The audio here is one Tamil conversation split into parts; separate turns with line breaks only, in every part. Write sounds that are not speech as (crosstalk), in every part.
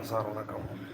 வணக்கம் வணக்கம் வணக்கம் சார் வணக்கம்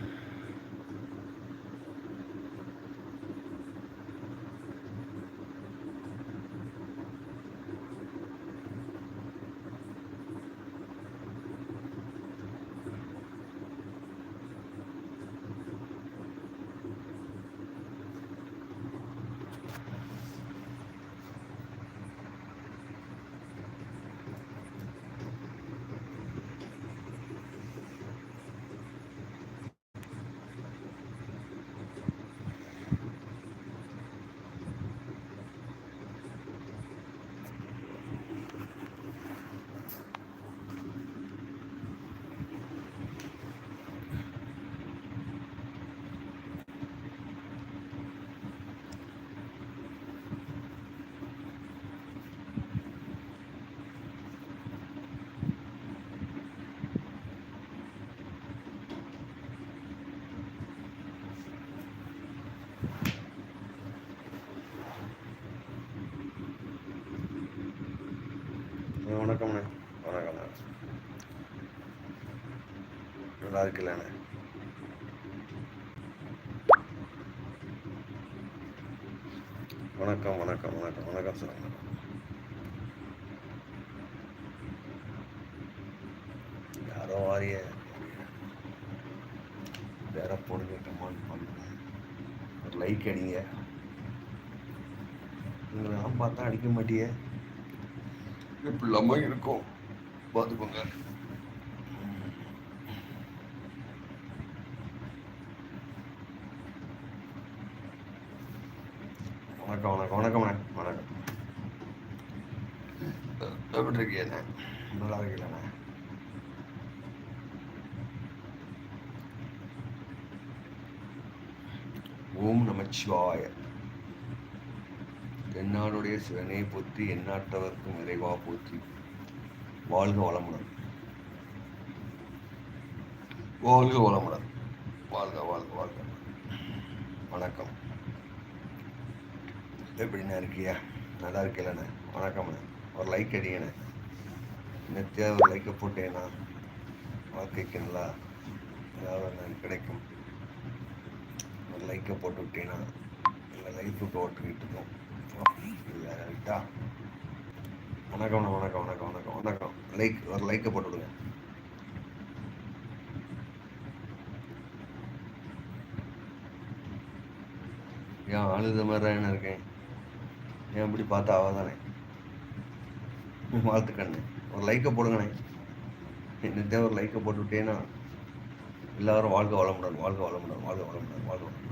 அண்ணே, வணக்கம்ண்ணே வணக்கம்ண்ணே நல்லா இருக்குல்லண்ணே வணக்கம் வணக்கம் வணக்கம் வணக்கம் சார் வணக்கம். யாரோ வாரிய. வேற போடுங்க கமாண்ட் பண்ணுங்க. ஒரு லைக் அடிங்க. உங்களை நான் பார்த்தா அடிக்க மாட்டியே. இப்படி இல்லாமல் இருக்கும்? பார்த்துக்கோங்க வணக்கம் வணக்கம் வணக்கம்ண்ணே வணக்கம் எப்படி இருக்கீங்கண்ணே நல்லா இருக்கீங்கண்ணே ஓம் நமச்சிவாய தென்னாடுடைய சிவனே போற்றி எந்நாட்டவர்க்கும் இறைவா போற்றி. வாழ்க வளமுடன். வாழ்க வளமுடன். வாழ்க வாழ்க வாழ்க. வணக்கம். எப்படிண்ணா இருக்கியா? நல்லா இருக்கலண்ணே வணக்கம்ண்ணே ஒரு லைக் அடிங்கண்ணே. நெத்தியா ஒரு லைக்கை போட்டேண்ணா வாழ்க்கைக்கு நல்லா ஏதாவது கிடைக்கும். ஒரு லைக்கை போட்டு விட்டேன்னா இல்லை லைஃபுக்கு ஓட்டுக்கிட்டு இருக்கோம். வேற வணக்கம் வணக்கம் வணக்கம் வணக்கம் வணக்கம். லைக் ஒரு லைக்கை போட்டு விடுங்க ஏன் அழுத மாதிரி தான் என்ன இருக்கேன்? ஏன் இப்படி பார்த்தா அவதானே வாழ்த்துக்கண்ணே. ஒரு லைக்கை போடுங்கண்ணே. என்னத்தே ஒரு லைக்கை போட்டு விட்டேன்னா எல்லாரும் வாழ்க வளமுடன் வாழ்க வளமுடன் வாழ்க வளமுடன் வாழ்க வளமுடன்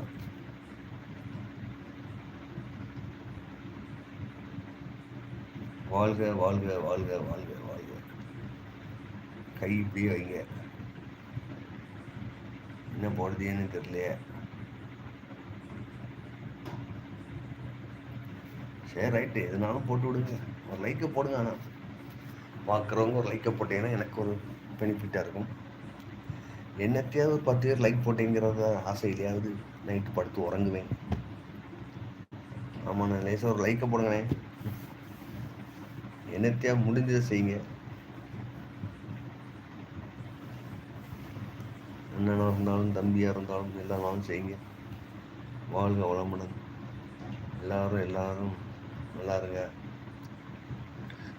வாழ்க வாழ்க வாழ்க வாழ்க வாழ்க. கை இப்படியே வைங்க. என்ன போடுறதுன்னு தெரியலையே. சரி ரைட்டு எதுனாலும் போட்டு விடுங்க. ஒரு லைக்கை போடுங்க ஆனால் பார்க்குறவங்க ஒரு லைக்கை போட்டீங்கன்னா எனக்கு ஒரு பெனிஃபிட்டாக இருக்கும். என்னத்தையாவது ஒரு பத்து பேர் லைக் போட்டேங்கிறத ஆசையிலையாவது நைட்டு படுத்து உறங்குவேன். ஆமாண்ணே லேசாக ஒரு லைக்கை போடுங்கண்ணே என்னத்தையா முடிஞ்சதை செய்யுங்க. அண்ணனாக இருந்தாலும் தம்பியாக இருந்தாலும் எல்லாரும் செய்யுங்க. வாழ்க வளமுடன். எல்லாரும் எல்லாரும் நல்லா இருங்க.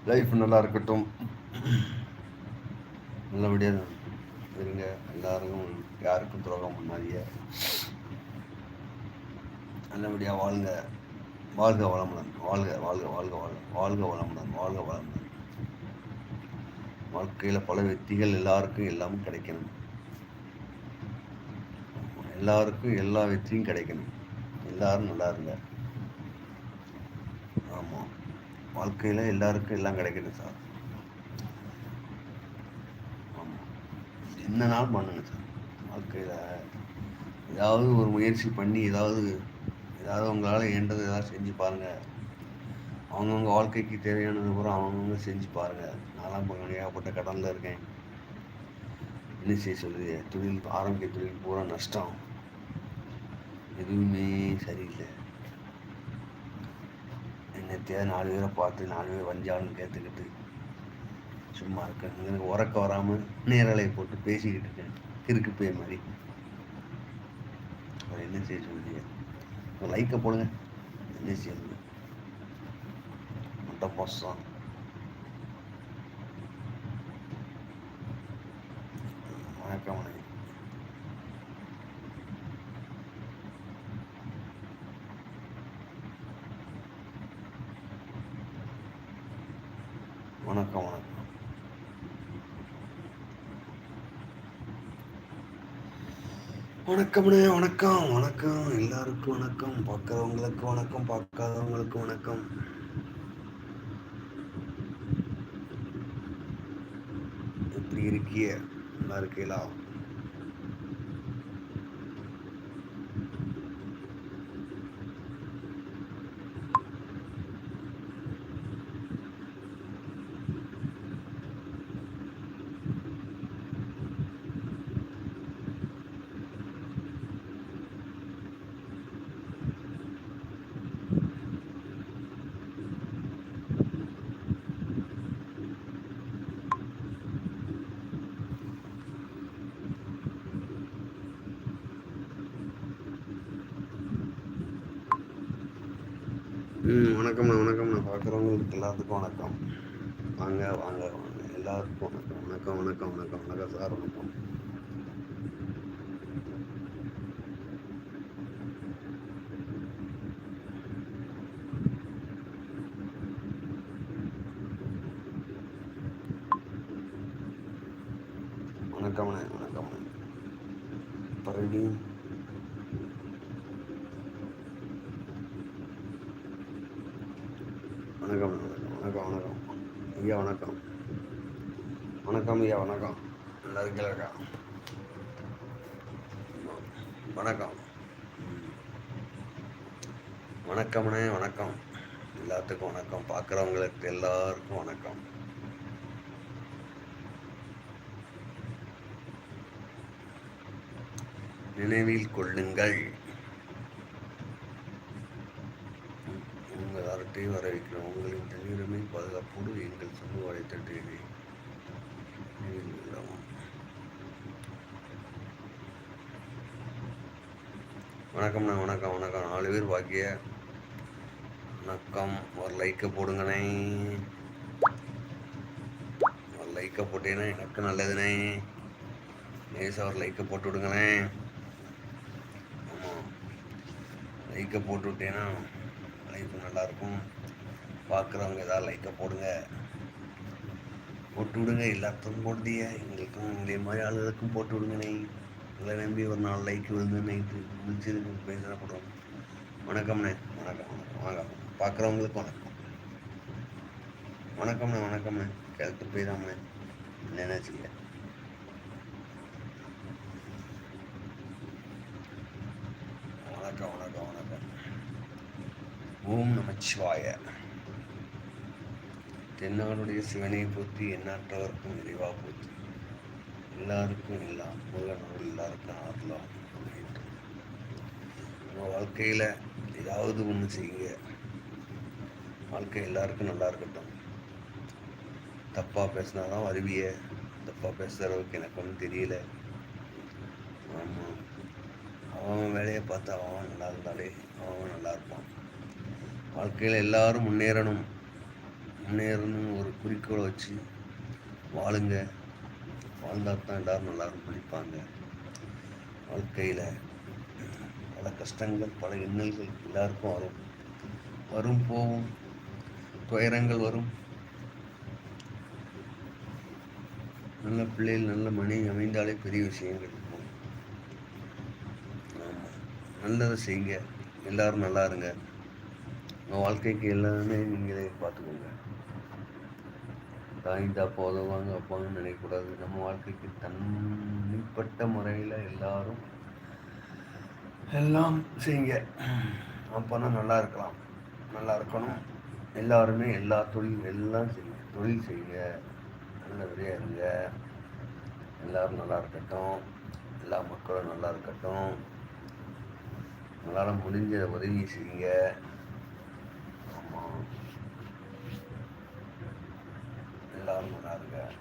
லைஃப் நல்லா இருக்கட்டும். நல்லபடியாக இருங்க. எல்லாருக்கும் யாருக்கும் துரோகம் பண்ணாதீங்க. நல்லபடியாக வாழ்ங்க வாழ்க வளமுடன் வாழ்க வாழ்க வாழ்க வாழ்க வாழ்க வளமுடன் வாழ்க வளமுடன். வாழ்க்கையில் பல வெற்றிகள் எல்லாருக்கும் எல்லாமும் கிடைக்கணும். எல்லாருக்கும் எல்லா வெற்றியும் கிடைக்கணும். எல்லாரும் நல்லா இருங்க ஆமாம் வாழ்க்கையில் எல்லாருக்கும் எல்லாம் கிடைக்கணும் சார். ஆமாம் என்ன நாள் பண்ணுங்க சார். வாழ்க்கையில் ஏதாவது ஒரு முயற்சி பண்ணி ஏதாவது ஏதாவது உங்களால் ஏண்டது ஏதாவது செஞ்சு பாருங்கள் அவங்கவுங்க வாழ்க்கைக்கு தேவையானது பூரா அவங்கவுங்க செஞ்சு பாருங்கள் நாலாம் பக்கம் ஏகப்பட்ட கடனில் இருக்கேன். என்ன செய்ய சொல்லுது தொழில் ஆரம்பிக்க தொழில் பூரா நஷ்டம். எதுவுமே சரியில்லை. என்னத்தையாவது நாலு பேரை பார்த்து நாலு பேர் வஞ்சாலும் கேட்டுக்கிட்டு சும்மா இருக்கேன். எனக்கு உறக்க வராமல் நேரலை போட்டு பேசிக்கிட்டு இருக்கேன். கிறுக்கு மாதிரி. அவர் என்ன செய்ய சொல்லுங்க லைக்கை போடுங்க. என்ன செய்ய முடியும் முட்டை போசம் வணக்கம் வணக்கம் வணக்கம் வணக்கம் வணக்கம்ண்ணே வணக்கம். வணக்கம். எல்லாருக்கும் வணக்கம். பார்க்குறவங்களுக்கு வணக்கம். பார்க்காதவங்களுக்கு வணக்கம். எப்படி இருக்கிய நல்லா இருக்கீங்களா ம் வணக்கம்ண்ணா வணக்கம்ண்ணா பார்க்குறவங்களுக்கு எல்லாத்துக்கும் வணக்கம். வாங்க வாங்க வாங்க. எல்லாருக்கும் வணக்கம் வணக்கம் வணக்கம் வணக்கம் வணக்கம் சார் வணக்கம் வணக்கம்ண்ணே வணக்கம்ண்ணே பிரவீன் வணக்கம் வணக்கம் வணக்கம் வணக்கம் ஐயா வணக்கம் வணக்கம் ஐயா வணக்கம் நல்லா இருக்கா வணக்கம் வணக்கம்ண்ணே வணக்கம். எல்லாத்துக்கும் வணக்கம். பார்க்குறவங்களுக்கு எல்லாருக்கும் வணக்கம். நினைவில் கொள்ளுங்கள். உங்கள் அரட்டையும் வர வைக்கிறோம் உங்களின் தனியுரிமை பாதுகாப்போடு எங்கள் சமூக வலைத்தட்டினை வணக்கம்ண்ணா வணக்கம் வணக்கம். நாலு பேர் பாக்கிய வணக்கம். ஒரு லைக்கை போடுங்கண்ணே. ஒரு லைக்கை போட்டீங்கன்னா எனக்கு நல்லதுண்ணே. லேசாக ஒரு லைக்கை போட்டு விடுங்களே. ஆமாம் லைக்கை போட்டு விட்டேன்னா லைஃப் நல்லாயிருக்கும். பார்க்குறவங்க ஏதாவது லைக்கை போடுங்க. போட்டு விடுங்க. எல்லாத்துக்கும் போடுதிய எங்களுக்கும் இதே மாதிரி ஆளுகளுக்கும் போட்டு விடுங்கண்ணே. உங்களை நம்பி ஒரு நாலு லைக் விழுந்து நைட்டு முடிச்சிருக்கு பேசுகிறப்படும் போடுவோம். வணக்கம்ண்ணே. வணக்கம் வணக்கம் வணக்கம். பார்க்குறவங்களுக்கு வணக்கம். வணக்கம்ண்ணே வணக்கம்ண்ணே. கிளத்து போயிடாமண்ணே. என்ன செய்ய வணக்கம் வணக்கம் வணக்கம். ஓம் நமச்சிவாய. தென்னாடுடைய சிவனை போற்றி எண்ணற்றவருக்கும் இறைவா போற்றி. எல்லாருக்கும் எல்லாம் முருகனோடு எல்லாருக்கும் ஆறலாம் நம்ம வாழ்க்கையில் ஏதாவது ஒன்று செய்யுங்க. வாழ்க்கை எல்லாருக்கும் நல்லா இருக்கட்டும். தப்பாக பேசினா தான் வருவிய. தப்பாக பேசுகிற அளவுக்கு எனக்கு ஒன்றும் தெரியல. ஆமாம் அவன் வேலையை பார்த்து அவன் நல்லா இருந்தாலே அவன் நல்லா இருப்பான். வாழ்க்கையில் எல்லாரும் முன்னேறணும். முன்னேறணும் ஒரு குறிக்கோளை வச்சு வாழுங்க. வாழ்ந்தால் தான் எல்லோரும் எல்லாரும் பிடிப்பாங்க வாழ்க்கையில் பல கஷ்டங்கள் பல இன்னல்கள் எல்லாருக்கும் வரும். வரும் போகும். துயரங்கள் வரும். நல்ல பிள்ளைகள் நல்ல மனைவி அமைந்தாலே பெரிய விஷயங்கள் இருக்கும். ஆமாம் நல்லதை செய்யுங்க எல்லாரும் நல்லா இருங்க. உங்கள் வாழ்க்கைக்கு எல்லாமே நீங்களே பார்த்துக்கோங்க. தாய்ந்தா போதவாங்க வைப்பாங்கன்னு நினைக்கக்கூடாது. நம்ம வாழ்க்கைக்கு தனிப்பட்ட முறையில் எல்லாரும் எல்லாம் செய்யுங்க. அப்போனா நல்லா இருக்கலாம். நல்லா இருக்கணும். எல்லாருமே எல்லா தொழில் எல்லாம் செய்யுங்க. தொழில் செய்யுங்க. நல்லபடியாக இருங்க. எல்லோரும் நல்லா இருக்கட்டும். எல்லா மக்களும் நல்லா இருக்கட்டும். உங்களால் முடிஞ்ச உதவி செய்யுங்க. ஆமாம் எல்லோரும் நல்லா இருங்க.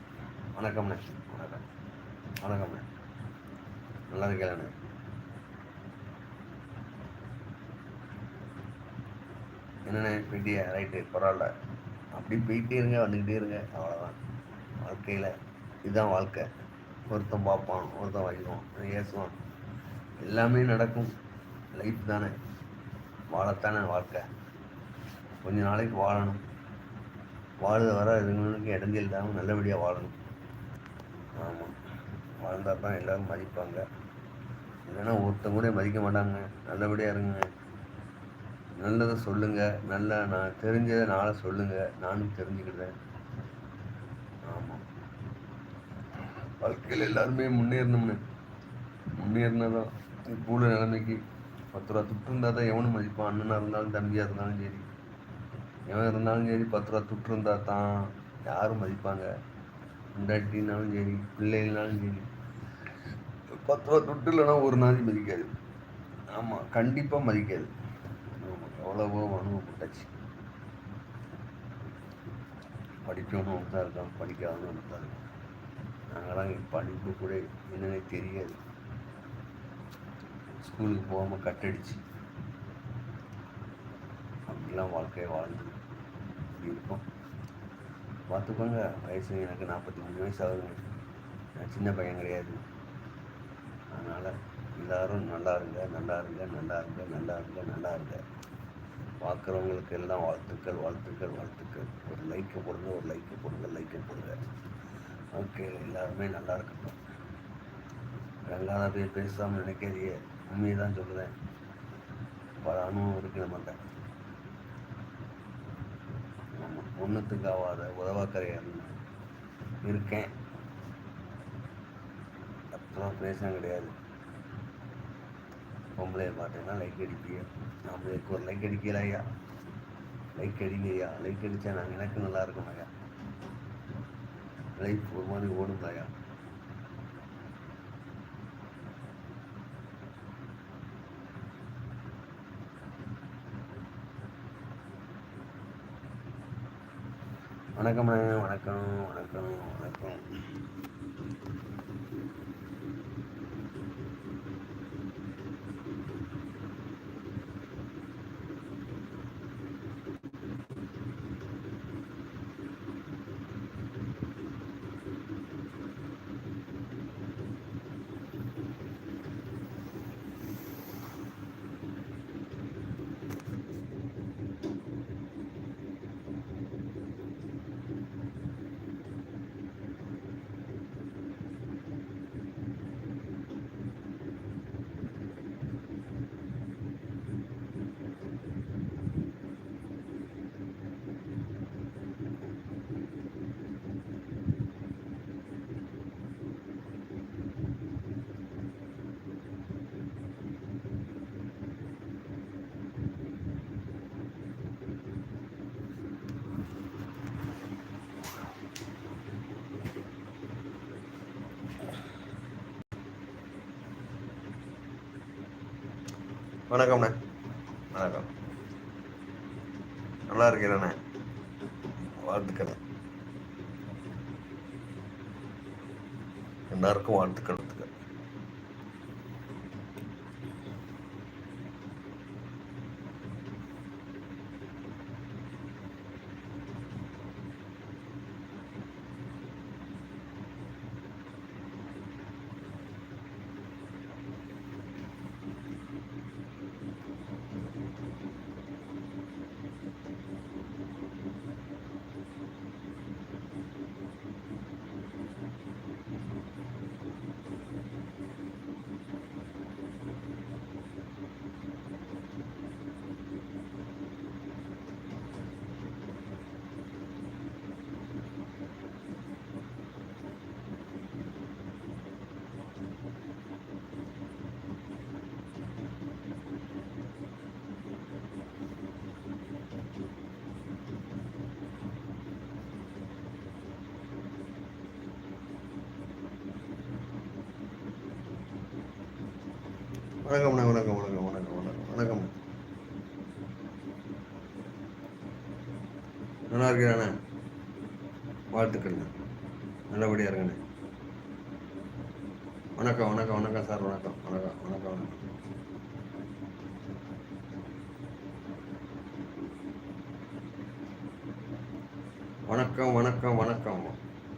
வணக்கம்ண்ணே வணக்கம். வணக்கம்ண்ணே நல்லா இருக்கேன் என்னென்ன போயிட்டியா? ரைட்டு பரவாயில்ல. அப்படி போயிட்டே இருங்க வந்துக்கிட்டே இருங்க. அவ்வளோதான் வாழ்க்கையில் இதுதான் வாழ்க்கை. ஒருத்தன் பார்ப்பான் ஒருத்தன் வைக்குவான் ஏசுவான். எல்லாமே நடக்கும். லைஃப் தானே. வாழத்தானே வாழ்க்கை. கொஞ்ச நாளைக்கு வாழணும். வாழுத வர இதுங்களுக்கு இடைஞ்சல் இல்லாமல் நல்லபடியாக வாழணும். ஆமாம் வாழ்ந்தால் தான் எல்லோரும் மதிப்பாங்க. இல்லைன்னா ஒருத்தங்க கூட மதிக்க மாட்டாங்க. நல்லபடியாக இருங்க. நல்லதை சொல்லுங்கள் நல்ல நான் தெரிஞ்சதை நாளை சொல்லுங்கள் நானும் தெரிஞ்சுக்கிறேன் ஆமாம் வாழ்க்கையில் எல்லாருமே முன்னேறணும்னு. முன்னேறினதான். இப்போ உள்ள நிலைமைக்கு பத்து ரூபா துட்டு இருந்தால் தான் எவனும் மதிப்பான். அண்ணனாக இருந்தாலும் தம்பியாக இருந்தாலும் சரி. எவன் இருந்தாலும் சரி பத்து ரூபா துட்டு இருந்தால் தான் யாரும் மதிப்பாங்க. முண்டாட்டினாலும் சரி பிள்ளைகள்னாலும் சரி. பத்து ரூபா துட்டு இல்லைன்னா ஒரு நாளைக்கு மதிக்காது. ஆமாம் கண்டிப்பாக மதிக்காது. எவ்வளவோ அனுபவப்பட்டாச்சு. படிக்கணும் ஒன்று தான் இருக்கான் படிக்காதவனும் ஒன்று தான் இருக்கான் நாங்களாம் படிப்பு கூட என்னன்னே தெரியாது. ஸ்கூலுக்கு போகாமல் கட்டடிச்சு. அப்படிலாம் வாழ்க்கையை வாழ்ந்து இருக்கும். பார்த்துக்கோங்க வயசு எனக்கு நாற்பத்தி மூணு வயசு ஆகுதுங்க நான் சின்ன பையன் கிடையாது. அதனால் எல்லோரும் நல்லா இருங்க நல்லா இருங்க நல்லா இருங்க நல்லா இருங்க நல்லா இருங்க. பார்க்குறவங்களுக்கு எல்லாம் வாழ்த்துக்கள் வாழ்த்துக்கள் வாழ்த்துக்கள். ஒரு லைக்கை போடுங்க ஒரு லைக்கை போடுங்க லைக்கை போடுங்க. ஓகே எல்லாருமே நல்லா இருக்கட்டும். ரெண்டாவது பேர் பேசாமல் நினைக்கிறதையே உண்மையை தான் சொல்கிறேன் பல அனுபவம் இருக்கிற மாட்டேன் ஒன்றுத்துக்கு ஆகாத உதவாக்கரையாக இருக்கேன். அப்புறம் பேச கிடையாது. பொம்பளை பார்த்தீங்கன்னா லைக் அடிப்பியா? நம்மளுக்கு ஒரு லைக் அடிக்கல ஐயா லைக் அடிங்கய்யா? லைக் அடித்தா நாங்கள் எனக்கு நல்லா இருக்கும் ஐயா. லைஃப் ஒரு மாதிரி ஓடும் ஐயா. வணக்கம் வணக்கம் வணக்கம் வணக்கம். வணக்கம்ண்ணே. வணக்கம். நல்லா இருக்கிறேண்ணே. வாழ்த்துக்கள். எல்லாருக்கும் வாழ்த்துக்கள். வணக்கம் வணக்கம் வணக்கம் வணக்கம் வணக்கம் வணக்கம் நல்லா இருக்கிறானே வாழ்த்துக்கள்ண்ணே நல்லபடியாக இருக்கண்ணே வணக்கம் வணக்கம் வணக்கம் சார் வணக்கம் வணக்கம் வணக்கம் வணக்கம் வணக்கம் வணக்கம் வணக்கம்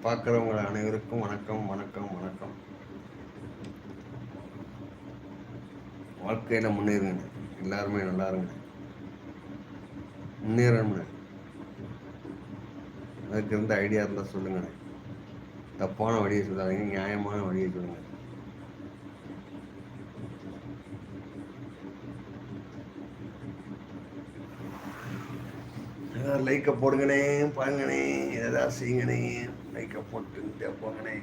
பார்க்குறவங்க அனைவருக்கும் வணக்கம் வணக்கம் வணக்கம் வாழ்க்கையில் முன்னேறுங்க. எல்லாருமே நல்லா இருங்க. முன்னேறணும்ண்ணே அதுக்கு இருந்த ஐடியா இருந்தால் சொல்லுங்கண்ணே தப்பான வழியை சொல்லாதீங்க நியாயமான வழியை சொல்லுங்கள் ஏதாவது லைக்கை போடுங்கண்ணே பாருங்கண்ணே. ஏதாவது செய்யுங்கண்ணே. லைக்கை போட்டு போங்கண்ணே.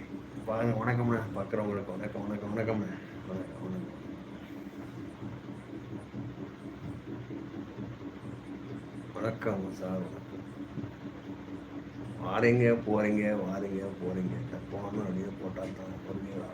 பாருங்க வணக்கம்ண்ணே. பார்க்குறவங்களுக்கு வணக்கம் வணக்கம் வணக்கம்ண்ணே வணக்கம் வணக்கம் வணக்கம் சார். வணக்கம் வாரீங்க போகிறீங்க வாரீங்க போகிறீங்க போனோம் அப்படியே போட்டால் தான் பொறுமையா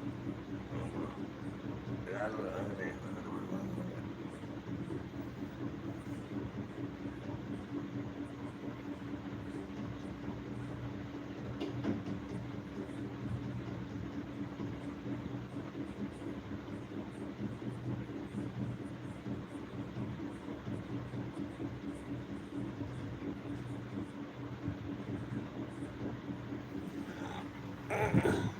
Thank you. (coughs)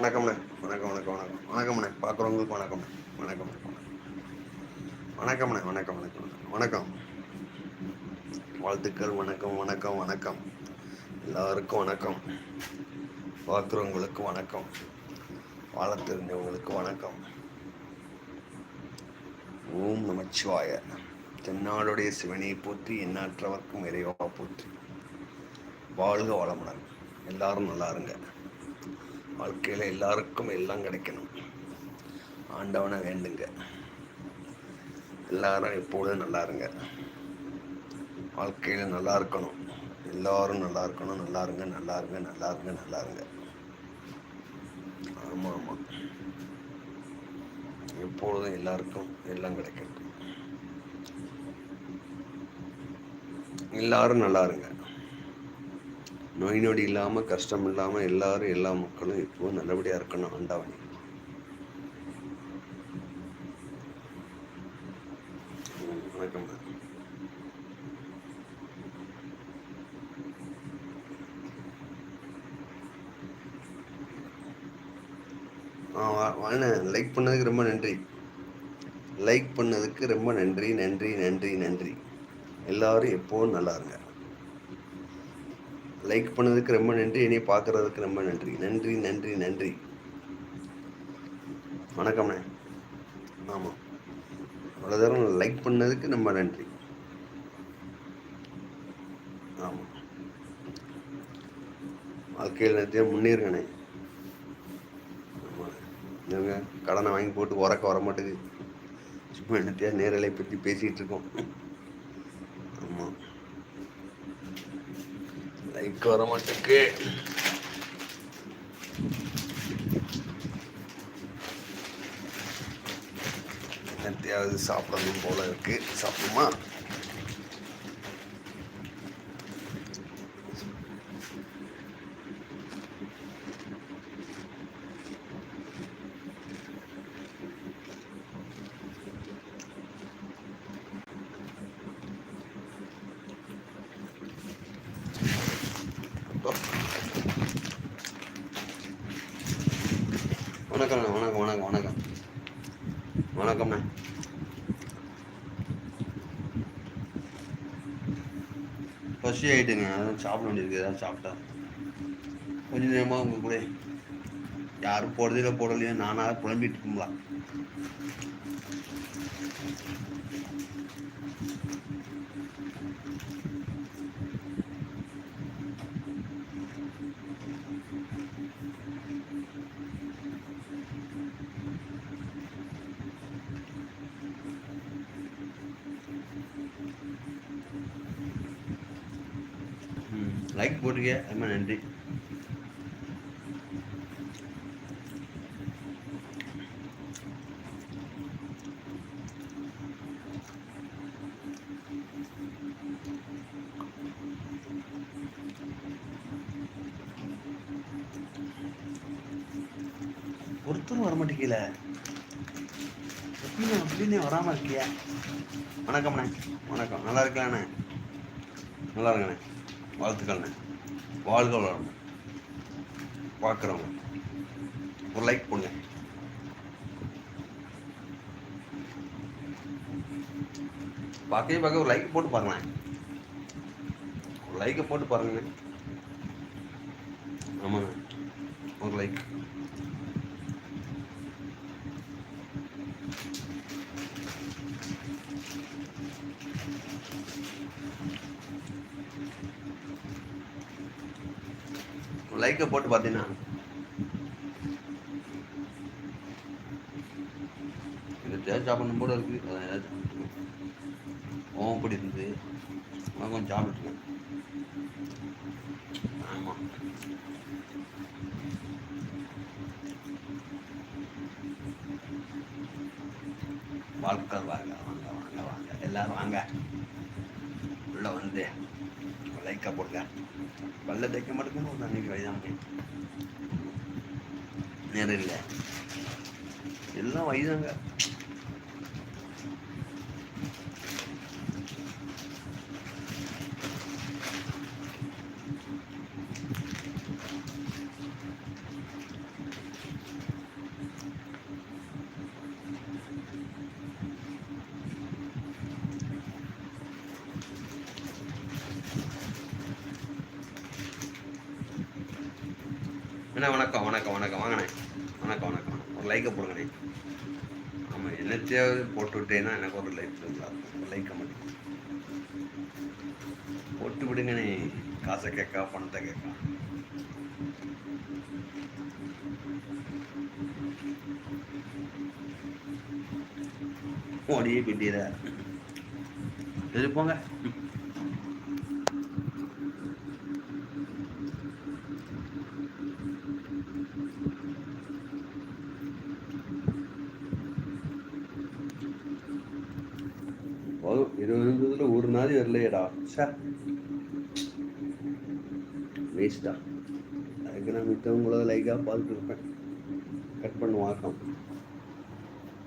வணக்கம்ண்ணே வணக்கம் வணக்கம் வணக்கம். வணக்கம்ண்ணே பார்க்குறவங்களுக்கு வணக்கம் வணக்கம் வணக்கம் வணக்கம்ண்ணே வணக்கம் வணக்கம் வணக்கம் வாழ்த்துக்கள். வணக்கம் வணக்கம் வணக்கம். எல்லாருக்கும் வணக்கம். பார்க்குறவங்களுக்கு வணக்கம். வாழ தெரிஞ்சவங்களுக்கு வணக்கம். ஓம் நமச்சிவாய. தென்னாளுடைய சிவனை போற்றி எண்ணாற்றவர்க்கும் இறைவா போற்றி. வாழ்க வளமுடன். எல்லாரும் நல்லா இருங்க. வாழ்க்கையில் எல்லாருக்கும் எல்லாம் கிடைக்கணும். ஆண்டவனை வேண்டுங்க. எல்லாரும் எப்பொழுதும் நல்லா இருங்க. வாழ்க்கையில் நல்லா இருக்கணும். எல்லாரும் நல்லா இருக்கணும். நல்லா இருங்க நல்லா இருங்க நல்லா இருங்க நல்லா இருங்க. ஆமாம் ஆமாம் எப்பொழுதும் எல்லாருக்கும் எல்லாம் கிடைக்கணும் எல்லாரும் நல்லா இருங்க. நோய் நொடி இல்லாமல் கஷ்டம் இல்லாமல் எல்லாரும் எல்லா மக்களும் இப்போவும் நல்லபடியாக இருக்கணும் ஆண்டவனி. வணக்கம் ஆ லைக் பண்ணதுக்கு ரொம்ப நன்றி. லைக் பண்ணதுக்கு ரொம்ப நன்றி நன்றி நன்றி நன்றி. எல்லாரும் எப்போவும் நல்லா இருங்க. லைக் பண்ணதுக்கு ரொம்ப நன்றி. என்னை பார்க்குறதுக்கு ரொம்ப நன்றி. நன்றி நன்றி நன்றி. வணக்கம்ண்ணே ஆமாம் அவ்வளோ தூரம் லைக் பண்ணதுக்கு ரொம்ப நன்றி. ஆமாம் வாழ்க்கையில் நிறைய முன்னேறுங்கண்ணே ஆமாம் கடனை வாங்கி போட்டு உறக்க வர மாட்டேங்குது சும்மா என்னத்தையா நேரலை பற்றி பேசிகிட்டு இருக்கோம். லைக் வர மாட்டேக்கு என்னத்தையாவது சாப்பிடணும் போல இருக்கு. சாப்பிடுமா?
வணக்கம்ண்ணா வணக்கம் வணக்கம் வணக்கம். வணக்கம்ண்ணா. பசி ஆகிட்டுங்க அதான் சாப்பிட வேண்டியிருக்கு ஏதாவது சாப்பிட்டா. கொஞ்ச நேரமாக உங்கள் கூட யாரும் போடுறதில்ல போடலையோ நானாக புலம்பிட்டு இருக்குங்களா லைக் போட்டுக்க ரொம்ப நன்றி. ஒருத்தரும் வர மாட்டேங்கல. எப்படி எப்படிண்ணே வராமல் இருக்கியா? வணக்கம்ண்ணே வணக்கம். நல்லா இருக்கலாண்ணே. வாழ்த்துக்கள்ண்ணே வாழ்க வளரணும் பார்க்குறவங்க. ஒரு லைக் போடுங்க பார்க்கவே பார்க்க ஒரு லைக் போட்டு பாருங்களேன். ஒரு லைக்கை போட்டு பாருங்க ஆமாங்க. ஒரு லைக் லைக்கை போட்டு பார்த்தீங்கன்னா இந்த தேவை சாப்பிடணும் போல இருக்கு அதான் ஏதாச்சும் ஓமப்படி இருந்து நான் கொஞ்சம் சாப்பிட்டுருக்கேன் ஆமாம் வாழ்க்கை வாங்க வாங்க வாங்க வாங்க. எல்லாரும் வாங்க. உள்ளே வந்து லைக்கை போடுங்க. பல்ல தைக்க மாட்டேங்குது ஒரு அன்னைக்கு வயதாங்க நேரம் இல்லை. எல்லாம் வயதாங்க அண்ணா வணக்கம் வணக்கம் வணக்கம் வாங்கண்ணே வணக்கம் வணக்கம் ஒரு லைக்கை போடுங்கண்ணே ஆமாம் என்னத்தையாவது எனக்கு ஒரு லைக் ஒரு லைக்கை மட்டும். போட்டு நீ. காசை கேட்கா பணத்தை கேட்கா. ஓடியே பிட்டியத இருப்போங்க போங்க போதும் இருபது நிமிஷத்துல ஒரு நாள் வரலையடா சார் வேஸ்டா அதுக்கு நான் மித்தவங்கள லைக்காக பார்த்துட்டு இருப்பேன் கட் பண்ணு வணக்கம்.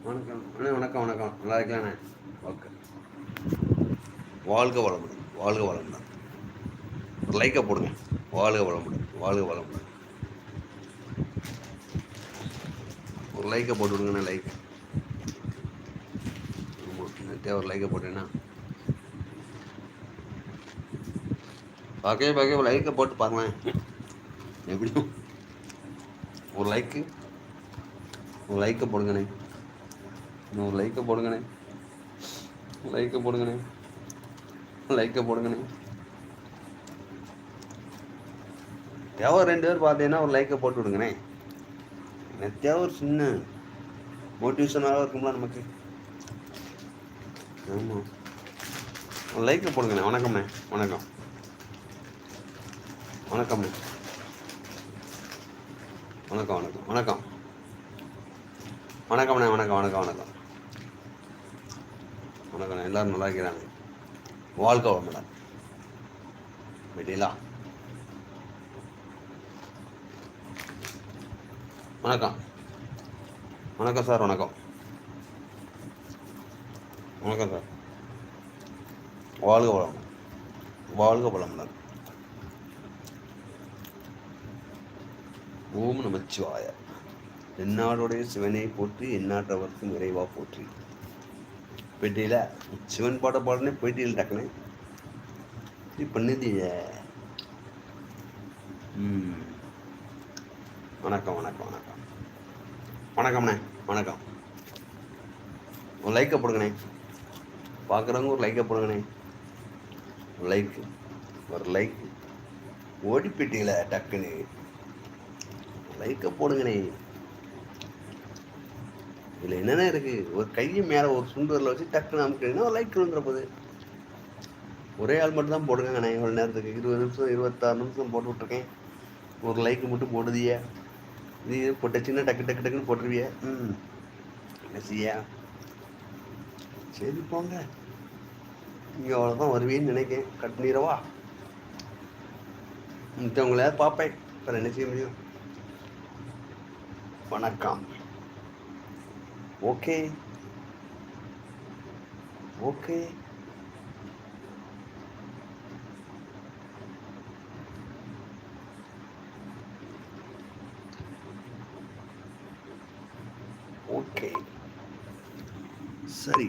வணக்கம். அண்ணே வணக்கம் வணக்கம். நல்லா இருக்கலாண்ணே ஓகே. வாழ்க வளமுடன். வாழ்க வளமுடன். ஒரு லைக்கை போடுங்க. வாழ்க வளமுடன். வாழ்க வளமுடன். ஒரு லைக்கை போட்டு விடுங்கண்ணே லைக் ஆமாம் ஒரு லைக்கை போட்டேன்னா. பார்க்கவே பார்க்கவே ஒரு லைக்கை போட்டு பாருங்களேன். எப்படியும் ஒரு லைக்கு ஒரு லைக்கை போடுங்கண்ணே. இன்னும் ஒரு லைக்கை போடுங்கண்ணே. லைக்கை போடுங்கண்ணே. லைக்கை போடுங்கண்ணே. தேவை ரெண்டு பேர் பார்த்தீங்கன்னா ஒரு லைக்கை போட்டு விடுங்கண்ணே. எனக்கு தேவை ஒரு சின்ன மோட்டிவேஷனாக இருக்கும்ல நமக்கு. ஆமாம் ஒரு லைக்கை போடுங்கண்ணே. வணக்கம்ண்ணே. வணக்கம். வணக்கம். வணக்கம் வணக்கம். வணக்கம். வணக்கம் அண்ணா வணக்கம் வணக்கம் வணக்கம். வணக்கம் எல்லாரும் நல்லா இருக்கிறாங்க. வாழ்க்கை வளமுடன். விட்டீங்களா வணக்கம். வணக்கம் சார் வணக்கம். வணக்கம் சார். வாழ்க வளம் வாழ்க வளமுடன். ஓம் நமச்சிவாய. தென்னாடுடைய சிவனை போற்றி எந்நாட்டவர்க்கு நிறைவா போற்றி. பெட்டியில் சிவன் பாட பாடனே போயிட்டீங்க டக்குனேன் இப்படி பண்ணுதீங்க வணக்கம் வணக்கம் வணக்கம். வணக்கம்ண்ணே வணக்கம். ஒரு லைக்கை போடுங்கண்ணே. பார்க்குறவங்க ஒரு லைக்கை போடுங்கண்ணே. ஒரு லைக் ஒரு லைக் ஓடி டக்குன்னு லைக்கை போடுங்கண்ணே இதில் என்னென்ன இருக்குது ஒரு கையை மேலே ஒரு சுண்டுவரில் வச்சு டக்குன்னு அமுக்கிட்டீங்கன்னா ஒரு லைக் விழுந்துற போகுது. ஒரே ஆள் மட்டும் தான் போடுங்கண்ணே இவ்வளோ நேரத்துக்கு இருபது நிமிஷம் இருபத்தாறு நிமிஷம் போட்டு விட்ருக்கேன் ஒரு லைக் மட்டும் போடுதியா. இது போட்டுச்சுன்னா டக்கு டக்கு டக்குன்னு போட்டுருவியா. ம். என்ன சரி போங்க. இங்கே அவ்வளோதான் வருவீன்னு நினைக்கிறேன் கட் பண்ணிடவா? மித்தவங்கள பார்ப்பேன். அப்புறம் என்ன செய்ய முடியும்? வணக்கம். ஓகே ஓகே ஓகே சரி.